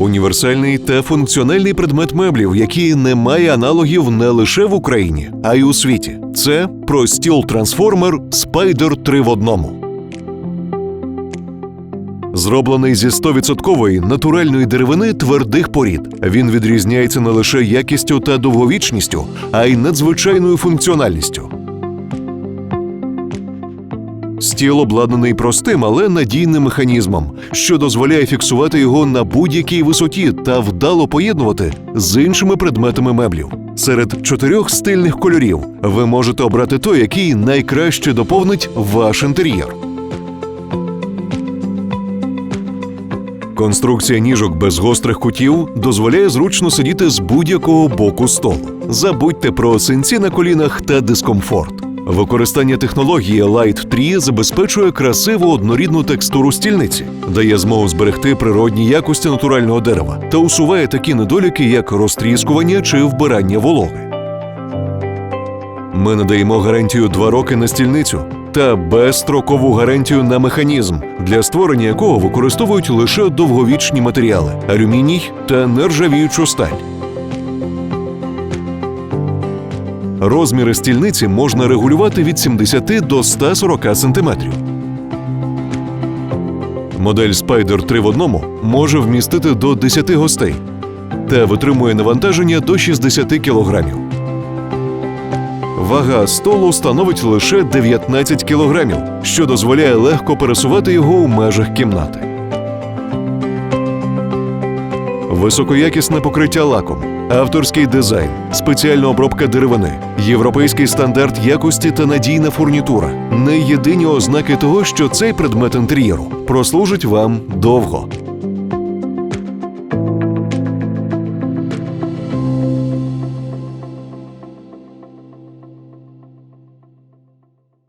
Універсальний та функціональний предмет меблів, який не має аналогів не лише в Україні, а й у світі. Це простіл трансформер Spider 3 в одному. Зроблений зі 100% натуральної деревини твердих порід. Він відрізняється не лише якістю та довговічністю, а й надзвичайною функціональністю. Стіл обладнаний простим, але надійним механізмом, що дозволяє фіксувати його на будь-якій висоті та вдало поєднувати з іншими предметами меблів. Серед чотирьох стильних кольорів ви можете обрати той, який найкраще доповнить ваш інтер'єр. Конструкція ніжок без гострих кутів дозволяє зручно сидіти з будь-якого боку столу. Забудьте про синці на колінах та дискомфорт. Використання технології Light 3 забезпечує красиву однорідну текстуру стільниці, дає змогу зберегти природні якості натурального дерева та усуває такі недоліки, як розтріскування чи вбирання вологи. Ми надаємо гарантію 2 роки на стільницю та безстрокову гарантію на механізм, для створення якого використовують лише довговічні матеріали алюміній та нержавіючу сталь. Розміри стільниці можна регулювати від 70 до 140 см. Модель Spider 3 в одному може вмістити до 10 гостей та витримує навантаження до 60 кг. Вага столу становить лише 19 кілограмів, що дозволяє легко пересувати його у межах кімнати. Високоякісне покриття лаком, авторський дизайн, спеціальна обробка деревини, європейський стандарт якості та надійна фурнітура. Не єдині ознаки того, що цей предмет інтер'єру прослужить вам довго.